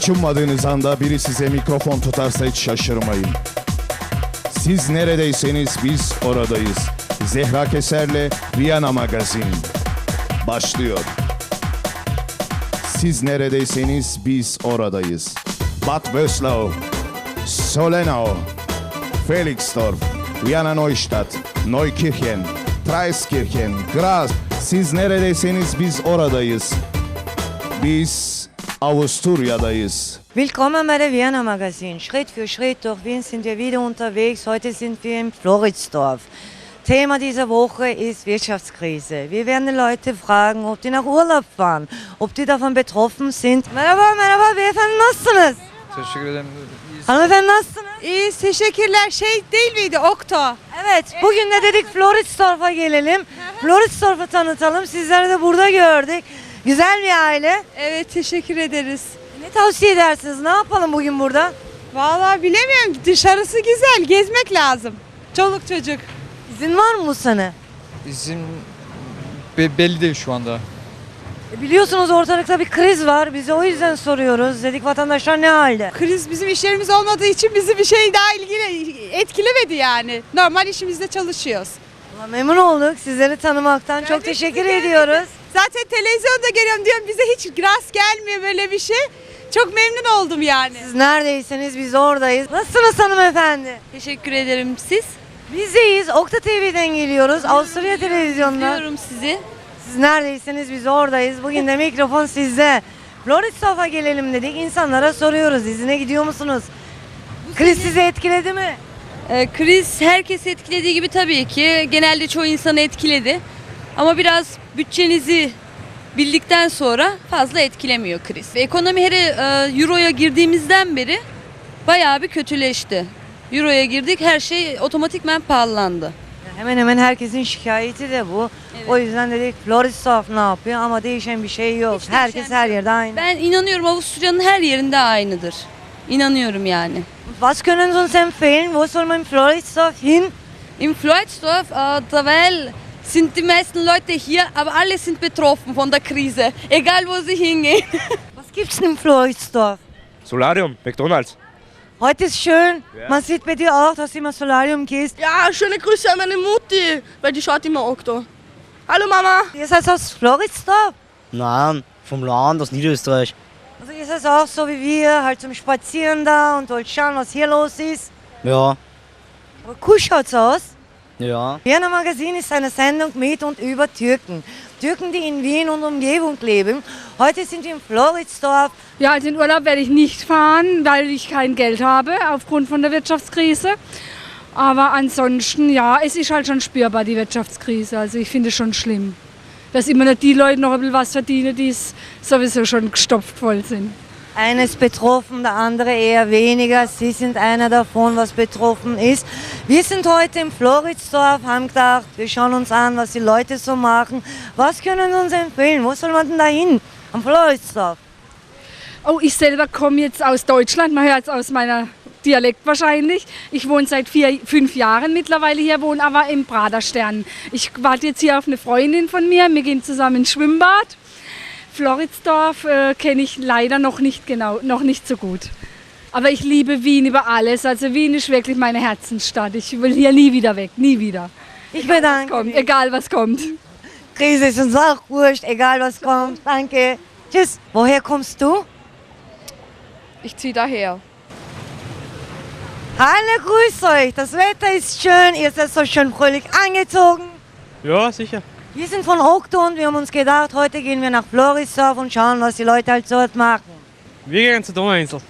Hiç ummadığınız anda biri size mikrofon tutarsa hiç şaşırmayın. Siz neredeyseniz biz oradayız. Zehra Keser'le Viyana Magazin başlıyor. Siz neredeyseniz biz oradayız. Bad Wöslau, Solenau, Felixdorf, Viyana Neustadt, Neukirchen, Treiskirchen, Graz. Siz neredeyseniz biz oradayız. Biz Avusturya'dayız. Willkommen bei der Vienna Magazin. Schritt für Schritt durch Wien sind wir wieder unterwegs. Heute sind wir in Floridsdorf. Thema dieser Woche ist Wirtschaftskrise. Wir werden die Leute fragen, ob die nach Urlaub fahren, ob die davon betroffen sind. Merhaba, merhaba beyefendi nasılsınız? Teşekkür ederim. İyiyiz. Hanımefendi nasılsınız? İyi teşekkürler. Şey değil miydi Okto? Evet, bugün de dedik Floridsdorf'a gelelim. Floridsdorf'u tanıtalım. Sizleri de burada gördük. Güzel bir aile. Evet teşekkür ederiz. Ne tavsiye edersiniz? Ne yapalım bugün burada? Vallahi bilemiyorum. Dışarısı güzel. Gezmek lazım. Çoluk çocuk. İzin var mı bu sene? İzin be- belli değil şu anda. E, Biliyorsunuz ortalıkta bir kriz var. Biz o yüzden soruyoruz. Dedik vatandaşlar ne halde? Kriz bizim işlerimiz olmadığı için bizi bir şey daha ilgili etkilemedi yani. Normal işimizde çalışıyoruz. Valla Memnun olduk sizleri tanımaktan. Çok teşekkür ediyoruz. Zaten televizyonda görüyorum diyorum bize hiç rast gelmiyor böyle bir şey. Çok memnun oldum yani. Siz neredeyseniz biz oradayız. Nasılsınız hanımefendi? Teşekkür ederim. Siz? Bizeyiz. Okta TV'den geliyoruz. Avusturya televizyonundan. Biliyorum sizi. Siz neredeyseniz biz oradayız. Bugün de mikrofon sizde. Floridsdorf'a gelelim dedik. İnsanlara soruyoruz. İzine gidiyor musunuz? Kriz sizi etkiledi mi? Ee, kriz herkesi etkilediği gibi tabii ki genelde çoğu insanı etkiledi. Ama biraz bütçenizi bildikten sonra fazla etkilemiyor kriz. Ekonomi hele e, Euro'ya girdiğimizden beri bayağı bir kötüleşti. Euro'ya girdik her şey otomatikmen pahalandı. Hemen hemen herkesin şikayeti de bu. O yüzden dedik Floridsdorf ne yapıyor ama değişen bir şey yok. Hiç Herkes bir her şey yerde aynı. Ben inanıyorum Avusturya'nın her yerinde aynıdır. İnanıyorum yani. Was können Sie uns empfehlen? Wo soll man in Floridsdorf hin? Im Floydsdorf, äh, derweil sind die meisten Leute hier, aber alle sind betroffen von der Krise, egal wo sie hingehen. Was gibt's denn in Floridsdorf? Solarium, McDonalds. Heute ist schön. Man sieht bei dir auch, dass du immer Solarium gehst. Ja, schöne Grüße an meine Mutti, weil die schaut immer Okto. Hallo Mama. Ihr seid aus Floridsdorf? Nein, vom Land aus Niederösterreich. Also ihr seid auch so wie wir, halt zum Spazieren da und wollt schauen, was hier los ist. Ja, Aber cool schaut's aus. Ja. Vienna Magazin ist eine Sendung mit und über Türken. Türken, die in Wien und Umgebung leben. Heute sind wir in Floridsdorf. Ja, also in Urlaub werde ich nicht fahren, weil ich kein Geld habe aufgrund von der Wirtschaftskrise. Aber ansonsten, ja, es ist halt schon spürbar, die Wirtschaftskrise. Also ich finde es schon schlimm, dass immer nur die Leute noch ein bisschen was verdienen, die es sowieso schon gestopft voll sind. Eines betroffen, der andere eher weniger. Sie sind einer davon, was betroffen ist. Wir sind heute in Floridsdorf, haben gedacht, wir schauen uns an, was die Leute so machen. Was können Sie uns empfehlen? Wo soll man denn da hin? Am Floridsdorf. Oh, ich selber komme jetzt aus Deutschland, man hört es aus meiner Dialekt wahrscheinlich. Ich wohne seit vier, fünf Jahren mittlerweile hier, wohne aber im Praderstern. Ich warte jetzt hier auf eine Freundin von mir, wir gehen zusammen ins Schwimmbad. Floridsdorf äh, kenne ich leider noch nicht genau, noch nicht so gut. Aber ich liebe Wien über alles. Also Wien ist wirklich meine Herzensstadt. Ich will hier nie wieder weg, nie wieder. Ich bedanke Kommt, mich. egal was kommt. Krise ist uns auch wurscht, egal was kommt. Danke. Tschüss. Woher kommst du? Ich ziehe daher. Hallo, grüß euch. Das Wetter ist schön. Ihr seid so schön fröhlich angezogen. Ja, sicher. Wir sind von Okto und wir haben uns gedacht, heute gehen wir nach Floridsdorf und schauen, was die Leute halt dort machen. Wir gehen zur Donauinsel.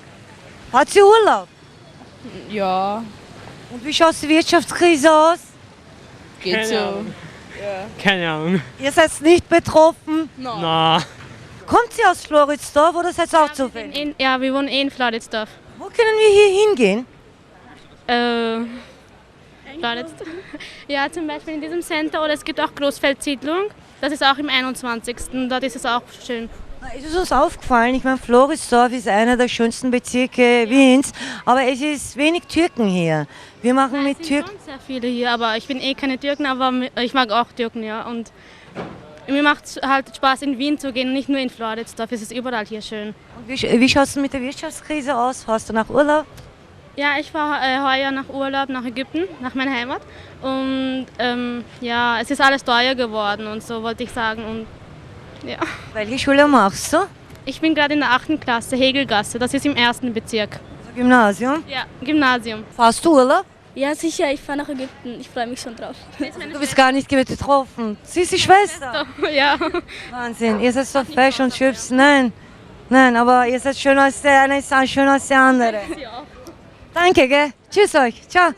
Hat sie Urlaub? Ja, Und wie schaut die Wirtschaftskrise aus? geht Keine so. Ahnung. Keine Ahnung. Ihr seid nicht betroffen. Na, Kommt sie aus Floridsdorf oder seid ihr auch zufällig? In, ja, wir wohnen eh in Floridsdorf. Wo können wir hier hingehen? Äh, Floridsdorf. Ja, zum Beispiel in diesem Center oder es gibt auch Großfeldsiedlung. Das ist auch im 21. Dort ist es auch schön. Na, Ist es uns aufgefallen? Ich meine, Floridsdorf ist einer der schönsten Bezirke Wiens, aber es ist wenig Türken hier. Wir machen mit Es sind Türken. schon sehr viele hier, aber ich bin eh keine Türken, aber ich mag auch Türken, ja. Und Mir macht es halt Spaß, in Wien zu gehen, nicht nur in Floridsdorf. Es ist überall hier schön. Und wie, wie schaut es mit der Wirtschaftskrise aus? Fährst du nach Urlaub? Ja, ich fahre äh, heuer nach Urlaub nach Ägypten, nach meiner Heimat. Und ähm, ja, es ist alles teuer geworden und so wollte ich sagen. Und ja. Welche Schule machst du? Ich bin gerade in der 8. Klasse, Hegelgasse. Das ist im ersten Bezirk. Also Gymnasium. Ja, Gymnasium. Fahrst du Urlaub? Ja, sicher, ich fahre nach Ägypten. Ich freue mich schon drauf. Du bist gar nicht getroffen. Sie ist die Schwester. ja. Wahnsinn, ihr seid so fesch und hübsch. Nein, nein, aber ihr seid schöner als der eine, ist schöner als der andere. Danke, gell? Tschüss euch. Ciao.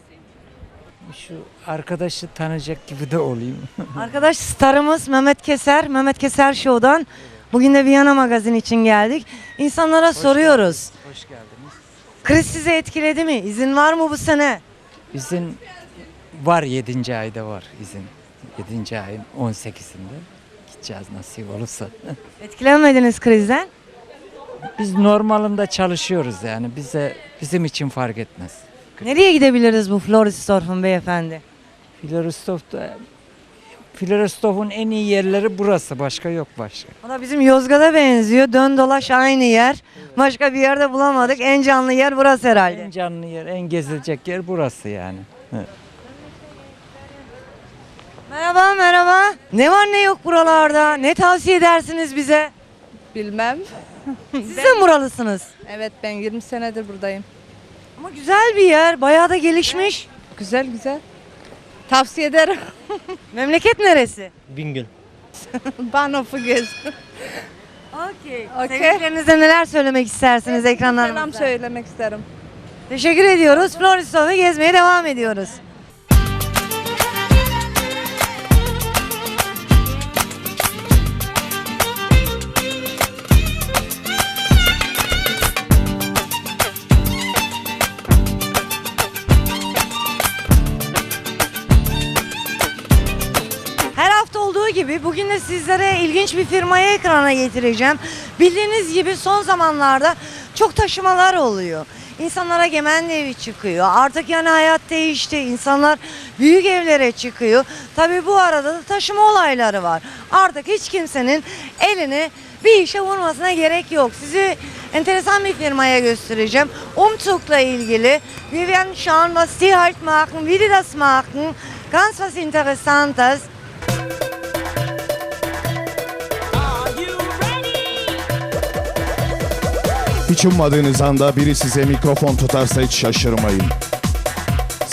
Şu arkadaşı tanıyacak gibi de olayım. Arkadaş starımız Mehmet Keser, Mehmet Keser Show'dan. Bugün de Viyana Magazin için geldik. İnsanlara soruyoruz. Hoş geldiniz. Kriz sizi etkiledi mi? İzin var mı bu sene? İzin var 7. ayda var izin. 7. ayın 18'inde gideceğiz nasip olursa. Etkilenmediniz krizden. Biz normalinde çalışıyoruz yani bize bizim için fark etmez. Nereye gidebiliriz bu Floridsdorf'un beyefendi? Floristof'ta Floristof'un en iyi yerleri burası başka yok başka. O da bizim Yozgat'a benziyor. Dön dolaş aynı yer. Başka bir yerde bulamadık. En canlı yer burası herhalde. En canlı yer, en gezilecek yer burası yani. Merhaba merhaba. Ne var ne yok buralarda? Ne tavsiye edersiniz bize? Bilmem. Siz de mi buralısınız? Evet ben 20 senedir buradayım. Ama güzel bir yer. Bayağı da gelişmiş. Güzel güzel. Tavsiye ederim. Memleket neresi? Bingöl. Bahnhof'u gez. Okey. Okey. Sevdiklerinize neler söylemek istersiniz ekranlarımızda? Selam söylemek isterim. Teşekkür ediyoruz. Floristov'u gezmeye devam ediyoruz. Gibi bugün de sizlere ilginç bir firmayı ekrana getireceğim. Bildiğiniz gibi son zamanlarda çok taşımalar oluyor. İnsanlara gemenli evi çıkıyor. Artık yani hayat değişti. İnsanlar büyük evlere çıkıyor. Tabii bu arada da taşıma olayları var. Artık hiç kimsenin elini bir işe vurmasına gerek yok. Sizi enteresan bir firmaya göstereceğim. Umzug'la ilgili. Wir werden schauen, was die halt machen, wie die das machen. Ganz was Interessantes. Hiç ummadığınız anda biri size mikrofon tutarsa hiç şaşırmayın.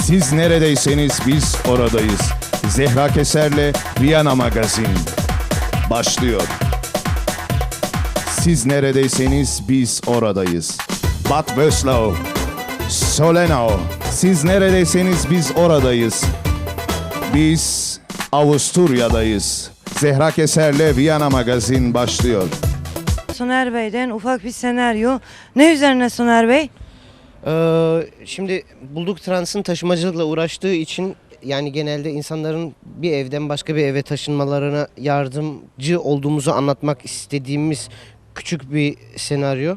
Siz neredeyseniz biz oradayız. Zehra Keser'le Viyana Magazin başlıyor. Siz neredeyseniz biz oradayız. Bad Wöslau, Solenau. Siz neredeyseniz biz oradayız. Biz Avusturya'dayız. Zehra Keser'le Viyana Magazin başlıyor. Soner Bey'den ufak bir senaryo. Ne üzerine Soner Bey? Ee, şimdi Bulduk Trans'ın taşımacılıkla uğraştığı için yani genelde insanların bir evden başka bir eve taşınmalarına yardımcı olduğumuzu anlatmak istediğimiz küçük bir senaryo.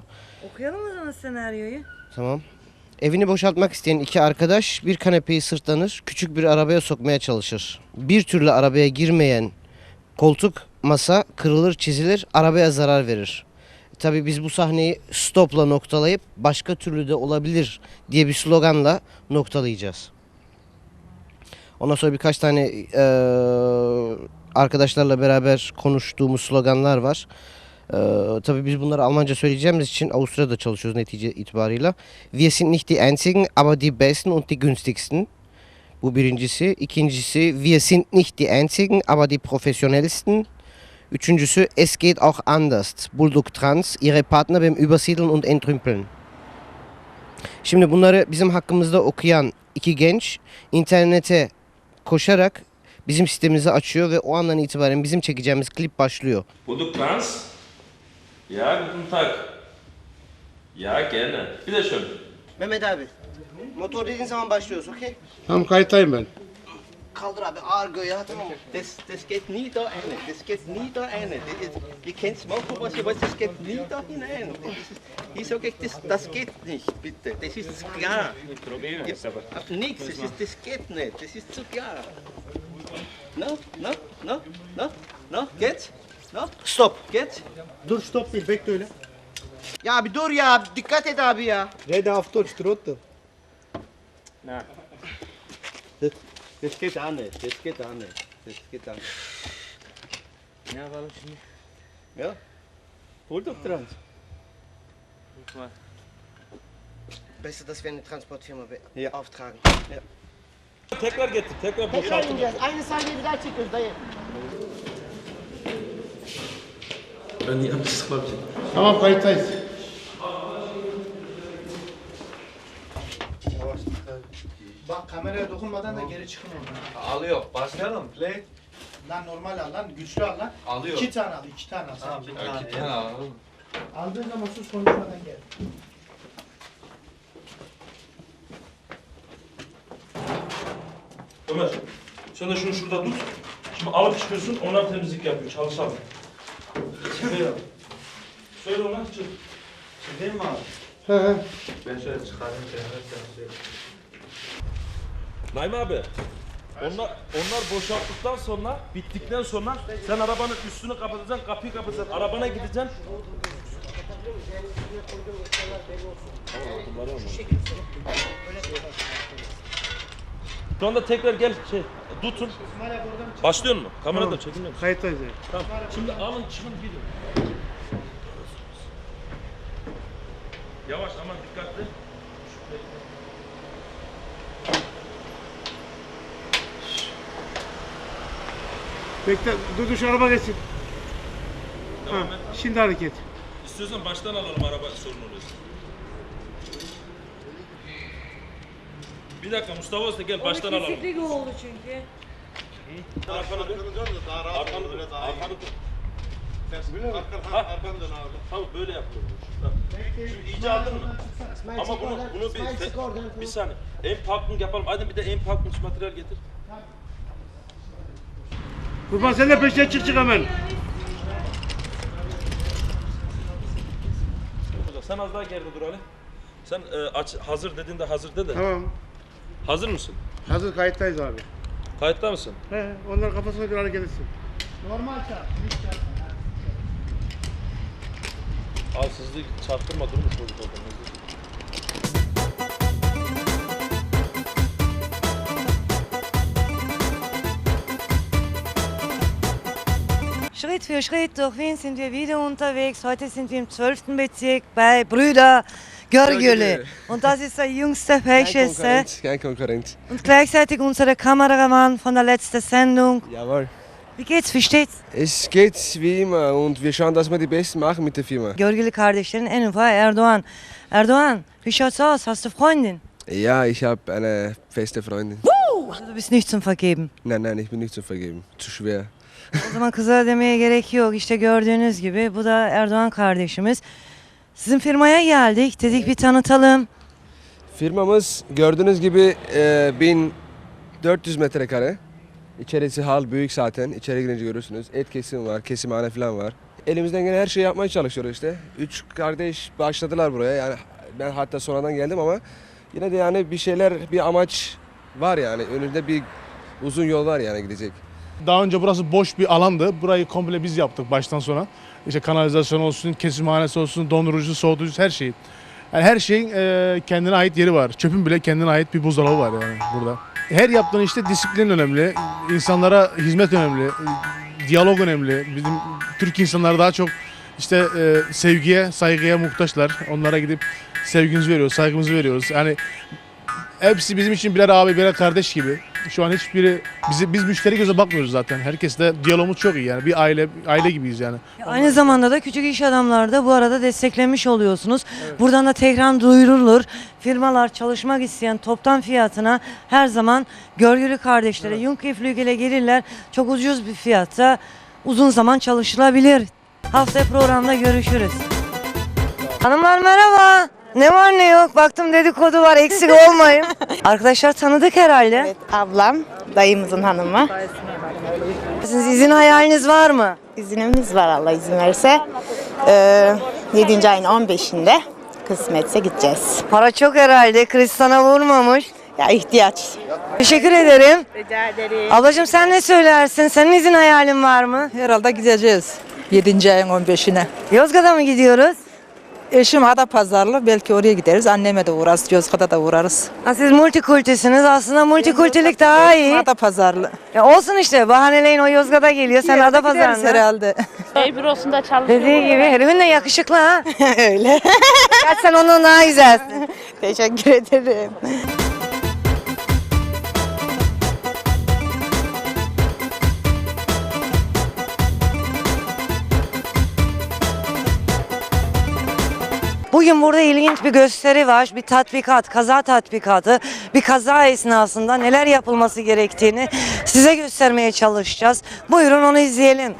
Okuyalım o zaman senaryoyu. Tamam. Evini boşaltmak isteyen iki arkadaş bir kanepeyi sırtlanır, küçük bir arabaya sokmaya çalışır. Bir türlü arabaya girmeyen koltuk, masa kırılır, çizilir, arabaya zarar verir. Tabii biz bu sahneyi stopla noktalayıp başka türlü de olabilir diye bir sloganla noktalayacağız. Ondan sonra birkaç tane eee, arkadaşlarla beraber konuştuğumuz sloganlar var. Eee tabii biz bunları Almanca söyleyeceğimiz için Avusturya'da çalışıyoruz netice itibarıyla. Wir sind nicht die einzigen, aber die besten und die günstigsten. Bu birincisi. İkincisi, wir sind nicht die einzigen, aber die professionellsten. Üçüncüsü, es geht auch anders. Bulduk Trans, ihre Partner beim Übersiedeln und Entrümpeln. Şimdi bunları bizim hakkımızda okuyan iki genç internete koşarak bizim sitemizi açıyor ve o andan itibaren bizim çekeceğimiz klip başlıyor. Bulduk Trans? Ja, guten Tag. Ja, gerne. Bitteschön. Mehmet abi, motor dediğin zaman başlıyoruz, okey? Tamam kayıttayım ben. Kaldır abi, ağır göğe tamam mı? Das, das geht nie da rein. Das geht nie da rein. Das ist, ihr könnt machen, was ihr wollt, das geht nie da hinein. Das ist, ich sage euch, das, das geht nicht, bitte. Das ist klar. Ich probiere es, aber. Nichts, das, ist, das geht nicht. Das ist zu klar. No, no, no, no, No, geht's? No? Stop. Geht's? Dur stop değil bekle öyle. Ya bir dur ya dikkat et abi ya. Rede auf Deutsch trotzdem. Na. Das geht auch nicht. Das geht auch nicht. Das geht auch nicht. Ne yapalım şimdi? Ja. Hol doch dran. Besser, dass wir eine Transportfirma Ja. auftragen. Ja. Tekrar getir, tekrar boşaltın. Aynı sahneyi bir daha çekiyoruz dayı. Ben yapmıştık abi. Tamam kayıttayız. Bak kameraya dokunmadan da geri çıkın oradan. Alıyor. Başlayalım. Play. Lan normal al lan, güçlü al lan. Alıyor. İki tane al, iki tane al. Tamam, Sen bir tane. İki tane alalım. Aldığın zaman sus konuşmadan gel. Ömer, sen de şunu şurada tut. Şimdi alıp çıkıyorsun, onlar temizlik yapıyor, çalışalım. Söyle. Söyle ona, çık. Çıkayım mı abi? He he. Ben şöyle çıkarayım. Sen söyle. Naim abi, onlar, onlar boşalttıktan sonra, bittikten sonra sen arabanın üstünü kapatacaksın, kapıyı kapatacaksın, arabana gideceksin. Şu anda tekrar gel şey, tutun. Başlıyor mu? Kamerada Tamam. çekilmiyor musun? Kayıttayız yani. Tamam. Şimdi alın çıkın gidin. Yavaş aman dikkatli. Bekle, dur dur şu araba geçsin. Devam Ha, et. şimdi hareket. İstiyorsan baştan alalım araba sorun oluyorsa. Bir dakika Mustafa Usta gel baştan alalım. oldu çünkü. Arkanı dön. Arkanı dön. Arkanı dön. Ha? Tamam böyle yapıyoruz. Tamam. Şimdi iyice aldın mı? Ama bunu, bunu bir, bir saniye. En parking yapalım. Hadi bir de en parking materyal getir. Kurban sen de peşine çık çık hemen. Sen az daha geride dur Ali. Sen e, aç, hazır dediğinde hazır de de. Tamam. Hazır mısın? Hazır kayıttayız abi. Kayıtta mısın? He, onlar kafasına göre hareket etsin. Normal çarp. Al sızlığı çarptırma durmuş çocuk orada. Schritt für Schritt durch Wien sind wir wieder unterwegs. Heute sind wir im 12. Bezirk bei Brüder. Görgülü. Und das ist der jüngste Fächeste Kein Konkurrent. und gleichzeitig unser Kameramann von der letzten Sendung. Jawohl. Wie geht's, wie steht's? Es geht wie immer und wir schauen, dass wir die Besten machen mit der Firma. Görgülü kardeşlerin en ufağı Erdoğan. Erdoğan, wie schaut's aus? Hast du Freundin? Ja, ich habe eine feste Freundin. Also du bist nicht zum Vergeben. Nein, nein, ich bin nicht zu vergeben. Zu schwer. O zaman kıza demeye gerek yok. İşte gördüğünüz gibi bu da Erdoğan kardeşimiz. Sizin firmaya geldik. Dedik bir tanıtalım. Firmamız gördüğünüz gibi e, 1400 metrekare. İçerisi hal büyük zaten. İçeri girince görürsünüz. Et kesim var, kesimhane falan var. Elimizden gelen her şeyi yapmaya çalışıyoruz işte. Üç kardeş başladılar buraya. Yani ben hatta sonradan geldim ama yine de yani bir şeyler, bir amaç var yani. Önünde bir uzun yol var yani gidecek. Daha önce burası boş bir alandı. Burayı komple biz yaptık baştan sona. İşte kanalizasyon olsun, kesimhanesi olsun, dondurucu, soğutucu her şey. Yani her şeyin e, kendine ait yeri var. Çöpün bile kendine ait bir buzdolabı var yani burada. Her yaptığın işte disiplin önemli, insanlara hizmet önemli, diyalog önemli. Bizim Türk insanları daha çok işte e, sevgiye, saygıya muhtaçlar. Onlara gidip sevgimizi veriyoruz, saygımızı veriyoruz. Yani hepsi bizim için birer abi, birer kardeş gibi. Şu an hiçbiri bizi biz müşteri göze bakmıyoruz zaten. Herkesle diyalogumuz çok iyi yani. Bir aile aile gibiyiz yani. Aynı zamanda da küçük iş adamları da bu arada desteklemiş oluyorsunuz. Buradan da tekrar duyurulur. Firmalar çalışmak isteyen toptan fiyatına her zaman görgülü kardeşlere Junke Flügel'e gelirler. Çok ucuz bir fiyatta uzun zaman çalışılabilir. Haftaya programda görüşürüz. Hanımlar merhaba. Ne var ne yok? Baktım dedikodu var eksik olmayın. Arkadaşlar tanıdık herhalde. Evet ablam, dayımızın hanımı. Siz izin hayaliniz var mı? İzinimiz var Allah izin verirse. Ee, 7. ayın 15'inde kısmetse gideceğiz. Para çok herhalde. Kriz sana vurmamış. Ya ihtiyaç. Teşekkür ederim. Rica ederim. Ablacığım sen ne söylersin? Senin izin hayalin var mı? Herhalde gideceğiz 7. ayın 15'ine. Yozgat'a mı gidiyoruz? Eşim Ada Pazarlı belki oraya gideriz. Anneme de uğrarız. Yozgat'a da uğrarız. Ha, siz multikultisiniz. Aslında multikultilik daha iyi. Ada Pazarlı. Ya olsun işte bahaneleyin o Yozgat'a geliyor. Sen ada pazarında. herhalde. Ev bürosunda çalışıyor. Dediği gibi herifin de yakışıklı ha. Öyle. Gerçi sen ondan daha güzelsin. Teşekkür ederim. Bugün burada ilginç bir gösteri var. Bir tatbikat, kaza tatbikatı. Bir kaza esnasında neler yapılması gerektiğini size göstermeye çalışacağız. Buyurun onu izleyelim.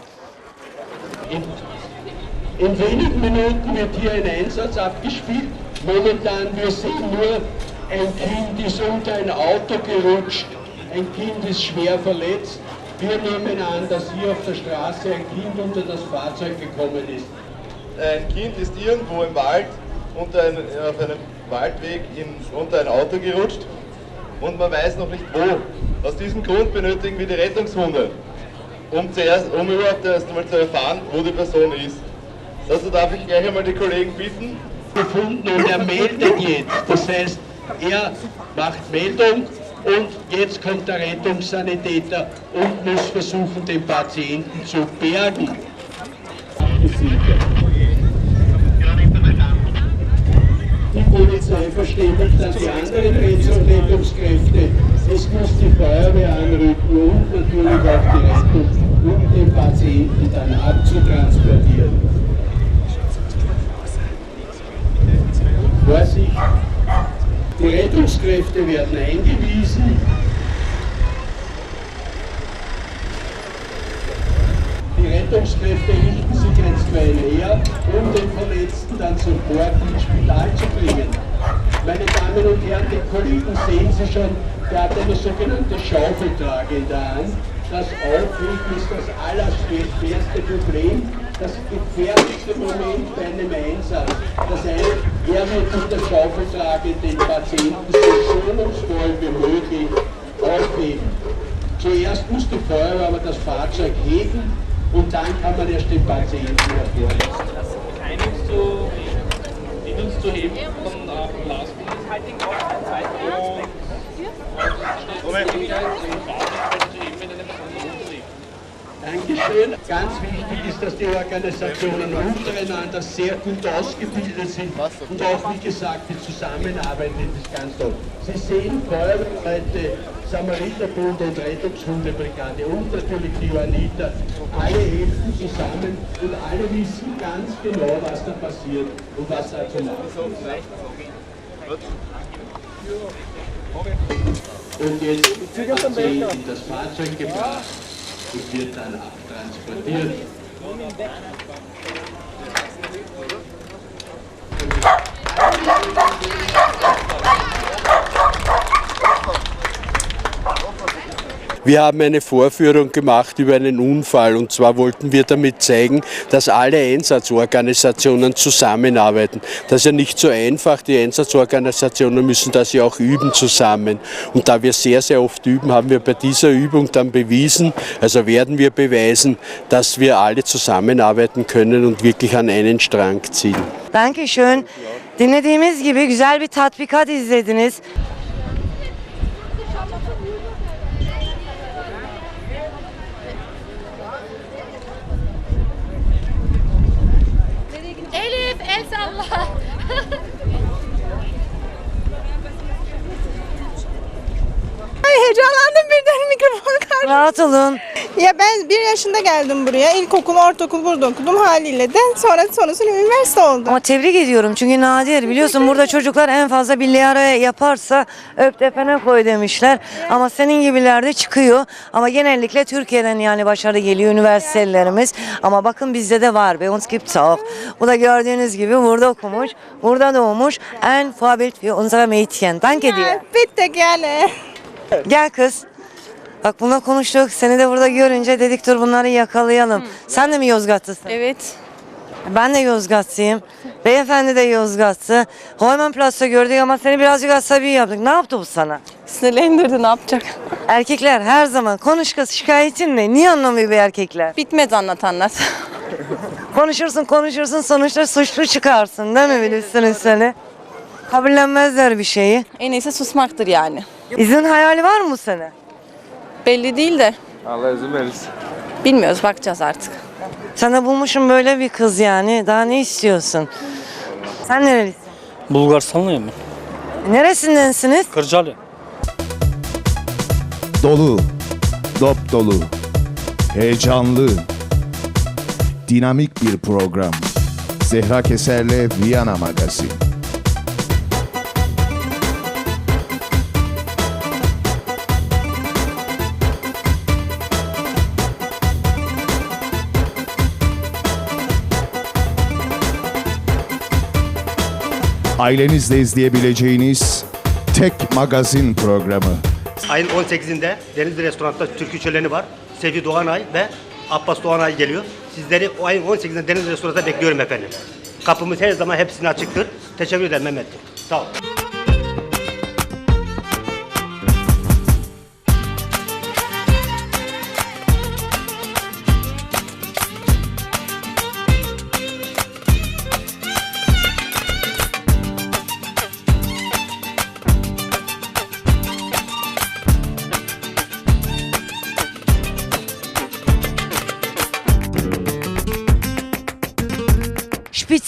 In wenigen Minuten wird hier ein Einsatz abgespielt. Momentan, wir sehen nur, ein Kind ist unter ein Auto gerutscht. Ein Kind ist schwer verletzt. Wir nehmen an, dass hier auf der Straße ein Kind unter das Fahrzeug gekommen ist. Ein Kind ist irgendwo im Wald unter ein, auf einem Waldweg in, unter ein Auto gerutscht und man weiß noch nicht wo. Aus diesem Grund benötigen wir die Rettungshunde, um, zuerst, um überhaupt erst einmal zu erfahren, wo die Person ist. Also darf ich gleich einmal die Kollegen bitten. Gefunden und er meldet jetzt. Das heißt, er macht Meldung und jetzt kommt der Rettungssanitäter und muss versuchen, den Patienten zu bergen. Polizei verständigt dann die anderen Rettungskräfte. Es muss die Feuerwehr anrücken und natürlich auch die Rettung, um den Patienten dann abzutransportieren. Vorsicht! Die Rettungskräfte werden eingewiesen. Die Rettungskräfte richten sich jetzt weil näher, um den Verletzten dann sofort ins Spital zu bringen. Meine Damen und Herren, die Kollegen sehen Sie schon, der hat eine sogenannte Schaufeltrage in der Hand. Das Aufwiegen ist das allerschwerste Problem, das gefährlichste Moment bei einem Einsatz. Das heißt, er wird mit der Schaufeltrage den Patienten so schonungsvoll wie möglich aufheben. Zuerst muss die Feuerwehr aber das Fahrzeug heben und dann kann man erst den Patienten hervorlassen. Zu, ihnen zu heben von äh, Lasten. Dankeschön. Ganz wichtig ist, dass die Organisationen untereinander sehr gut ausgebildet sind und auch, wie gesagt, die Zusammenarbeit ist ganz toll. Sie sehen Feuerwehrleute, Samariterbund und Rettungshundebrigade und natürlich die Juanita. Alle helfen zusammen und alle wissen ganz genau, was da passiert und was da zu machen ist. Und jetzt wird das Fahrzeug gebracht und wird dann abtransportiert. Wir haben eine Vorführung gemacht über einen Unfall und zwar wollten wir damit zeigen, dass alle Einsatzorganisationen zusammenarbeiten. Das ist ja nicht so einfach, die Einsatzorganisationen müssen das ja auch üben zusammen. Und da wir sehr, sehr oft üben, haben wir bei dieser Übung dann bewiesen, also werden wir beweisen, dass wir alle zusammenarbeiten können und wirklich an einen Strang ziehen. Dankeschön. Dinlediğimiz gibi güzel bir tatbikat izlediniz. El salla. Ay heyecanlandım birden mikrofon karşı. Rahat olun. Ya ben bir yaşında geldim buraya. İlkokul, ortaokul burada okudum haliyle de. Sonra sonrasında üniversite oldu. Ama tebrik ediyorum çünkü nadir. Biliyorsun burada çocuklar en fazla bir araya yaparsa öp tepene koy demişler. Ama senin gibiler de çıkıyor. Ama genellikle Türkiye'den yani başarı geliyor üniversitelerimiz. Ama bakın bizde de var. Bei uns gibt's auch. Bu da gördüğünüz gibi burada okumuş, burada doğmuş. En Vorbild für unsere Mädchen. Danke dir. Bitte gerne. Gel kız. Bak bununla konuştuk. Seni de burada görünce dedik dur bunları yakalayalım. Sen de mi Yozgatlısın? Evet. Ben de Yozgatlıyım. Beyefendi de Yozgatlı. Hoyman Plus'ta gördük ama seni birazcık asabi yaptık. Ne yaptı bu sana? Sinirlendirdi ne yapacak? Erkekler her zaman konuş kız şikayetin ne? Niye anlamıyor bu erkekler? Bitmez anlat anlat. Konuşursun konuşursun sonuçta suçlu çıkarsın değil mi bilirsin üstüne? Kabullenmezler bir şeyi. En iyisi susmaktır yani. İzin hayali var mı bu sene? Belli değil de Allah izin verirse. bilmiyoruz bakacağız artık. Sana bulmuşum böyle bir kız yani. Daha ne istiyorsun? Sen nerelisin? Bulgaristanlıyım ben. Neresindensiniz? Kırcalı. Dolu, dop dolu, heyecanlı, dinamik bir program. Zehra Keser'le Viyana Magazin. Ailenizle izleyebileceğiniz tek magazin programı. Ayın 18'inde Denizli Restoran'da türkü şöleni var. Sevgi Doğanay ve Abbas Doğanay geliyor. Sizleri o ayın 18'inde Denizli Restoran'da bekliyorum efendim. Kapımız her zaman hepsine açıktır. Teşekkür ederim Mehmet. Sağ ol.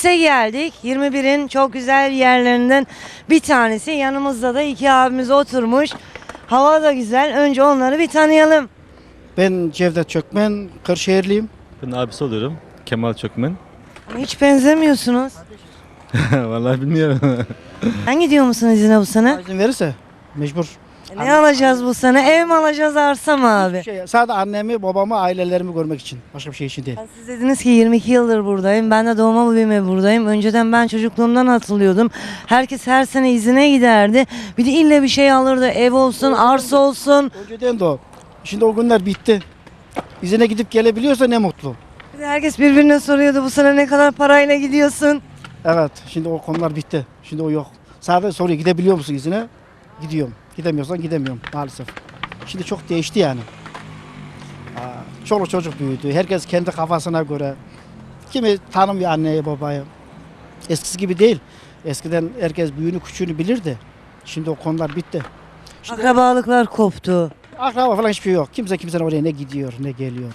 Spitz'e geldik. 21'in çok güzel yerlerinden bir tanesi. Yanımızda da iki abimiz oturmuş. Hava da güzel. Önce onları bir tanıyalım. Ben Cevdet Çökmen, Kırşehirliyim. Ben abisi oluyorum. Kemal Çökmen. Hiç benzemiyorsunuz. Vallahi bilmiyorum. Sen gidiyor musun izine bu sene? İzin verirse mecbur. Ne alacağız bu sene? Ev mi alacağız arsa mı abi? Şey, sadece annemi, babamı, ailelerimi görmek için. Başka bir şey için değil. Siz dediniz ki 22 yıldır buradayım. Ben de doğma büyüme buradayım. Önceden ben çocukluğumdan hatırlıyordum. Herkes her sene izine giderdi. Bir de ille bir şey alırdı. Ev olsun, arsa olsun. Önceden de o. Şimdi o günler bitti. İzine gidip gelebiliyorsa ne mutlu. Bir de herkes birbirine soruyordu bu sene ne kadar parayla gidiyorsun? Evet, şimdi o konular bitti. Şimdi o yok. Sadece soruyor gidebiliyor musun izine? Gidiyorum. Gidemiyorsan gidemiyorum maalesef. Şimdi çok değişti yani. Çoluk çocuk büyüdü. Herkes kendi kafasına göre. Kimi tanımıyor anneyi babayı. Eskisi gibi değil. Eskiden herkes büyüğünü küçüğünü bilirdi. Şimdi o konular bitti. Akrabalıklar koptu. Akraba falan hiçbir şey yok. Kimse kimsenin oraya ne gidiyor ne geliyor.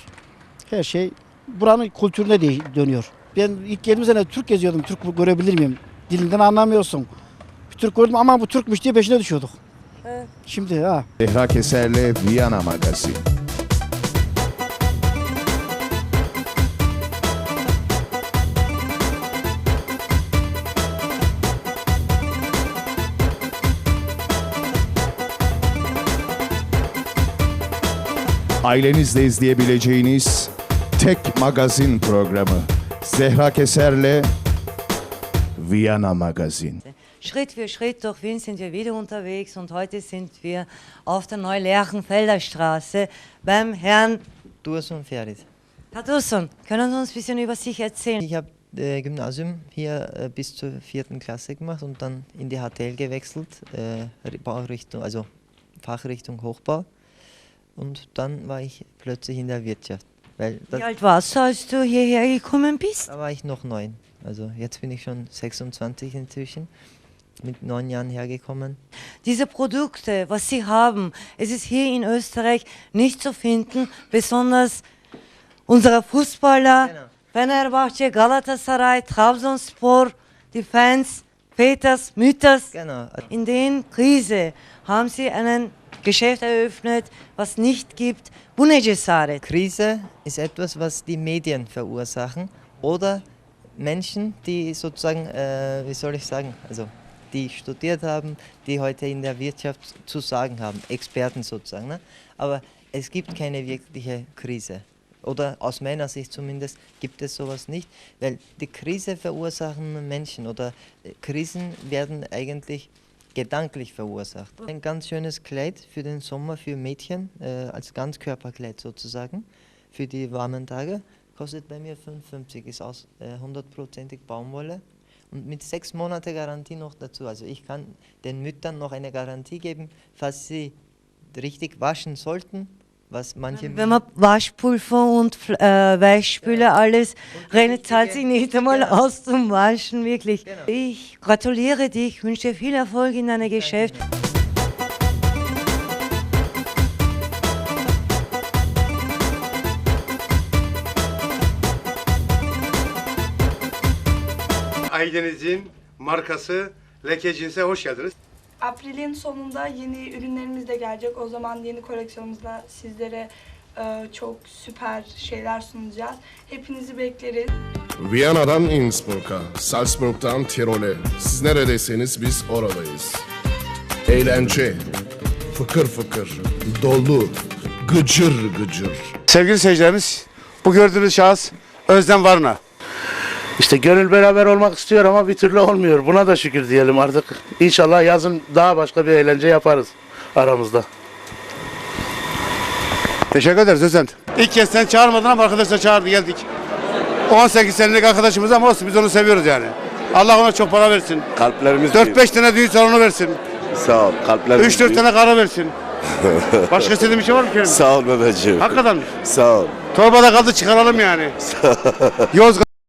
Her şey buranın kültürüne de dönüyor. Ben ilk geldiğim sene Türk geziyordum. Türk görebilir miyim? Dilinden anlamıyorsun. Bir Türk gördüm ama bu Türkmüş diye peşine düşüyorduk. Şimdi ha. Zehra Keser'le Viyana Magazin. Ailenizle izleyebileceğiniz tek magazin programı. Zehra Keser'le Viyana Magazin. Schritt für Schritt durch Wien sind wir wieder unterwegs und heute sind wir auf der Neulerchenfelder Straße beim Herrn Dursun Ferit. Herr Dursun. Können Sie uns ein bisschen über sich erzählen? Ich habe äh, Gymnasium hier äh, bis zur vierten Klasse gemacht und dann in die HTL gewechselt, äh, Baurichtung, also Fachrichtung Hochbau. Und dann war ich plötzlich in der Wirtschaft. Wie alt warst du, als du hierher gekommen bist? da war ich noch neun. Also jetzt bin ich schon 26 inzwischen, mit neun Jahren hergekommen. Diese Produkte, was Sie haben, es ist hier in Österreich nicht zu finden, besonders unsere Fußballer, Fenerbahce, Galatasaray, Trabzonspor, die Fans, Väters, Mütters. Genau. In den Krise haben Sie ein Geschäft eröffnet, was nicht gibt. Bu ne? Krise ist etwas, was die Medien verursachen oder Menschen, die sozusagen, äh, wie soll ich sagen, also die studiert haben, die heute in der Wirtschaft zu sagen haben, Experten sozusagen. Ne? Aber es gibt keine wirkliche Krise. Oder aus meiner Sicht zumindest gibt es sowas nicht, weil die Krise verursachen Menschen oder äh, Krisen werden eigentlich gedanklich verursacht. Ein ganz schönes Kleid für den Sommer für Mädchen, äh, als Ganzkörperkleid sozusagen, für die warmen Tage, kostet bei mir 55, ist aus äh, hundertprozentig Baumwolle und mit sechs Monate Garantie noch dazu. Also ich kann den Müttern noch eine Garantie geben, falls sie richtig waschen sollten, was manche... Wenn man Waschpulver und äh, Weichspüler alles rennt, zahlt sich nicht einmal aus zum Waschen, wirklich. Ich gratuliere dich, wünsche dir viel Erfolg in deinem Geschäft. Aydeniz'in markası Leke Cins'e hoş geldiniz. April'in sonunda yeni ürünlerimiz de gelecek. O zaman yeni koleksiyonumuzda sizlere e, çok süper şeyler sunacağız. Hepinizi bekleriz. Viyana'dan Innsbruck'a, Salzburg'dan Tirol'e. Siz neredeyseniz biz oradayız. Eğlence, fıkır fıkır, dolu, gıcır gıcır. Sevgili seyircilerimiz, bu gördüğünüz şahıs Özlem Varna. İşte gönül beraber olmak istiyor ama bir türlü olmuyor. Buna da şükür diyelim artık. İnşallah yazın daha başka bir eğlence yaparız aramızda. Teşekkür ederiz Özlem. İlk kez sen çağırmadın ama arkadaşlar çağırdı geldik. 18 senelik arkadaşımız ama olsun biz onu seviyoruz yani. Allah ona çok para versin. Kalplerimiz 4-5 tane düğün salonu versin. Sağ ol. Kalplerimiz 3-4 tane karı versin. Başka istediğin bir şey var mı Kerim? Sağ ol babacığım. Hakikaten mi? Sağ ol. Torbada kaldı çıkaralım yani. Yozgat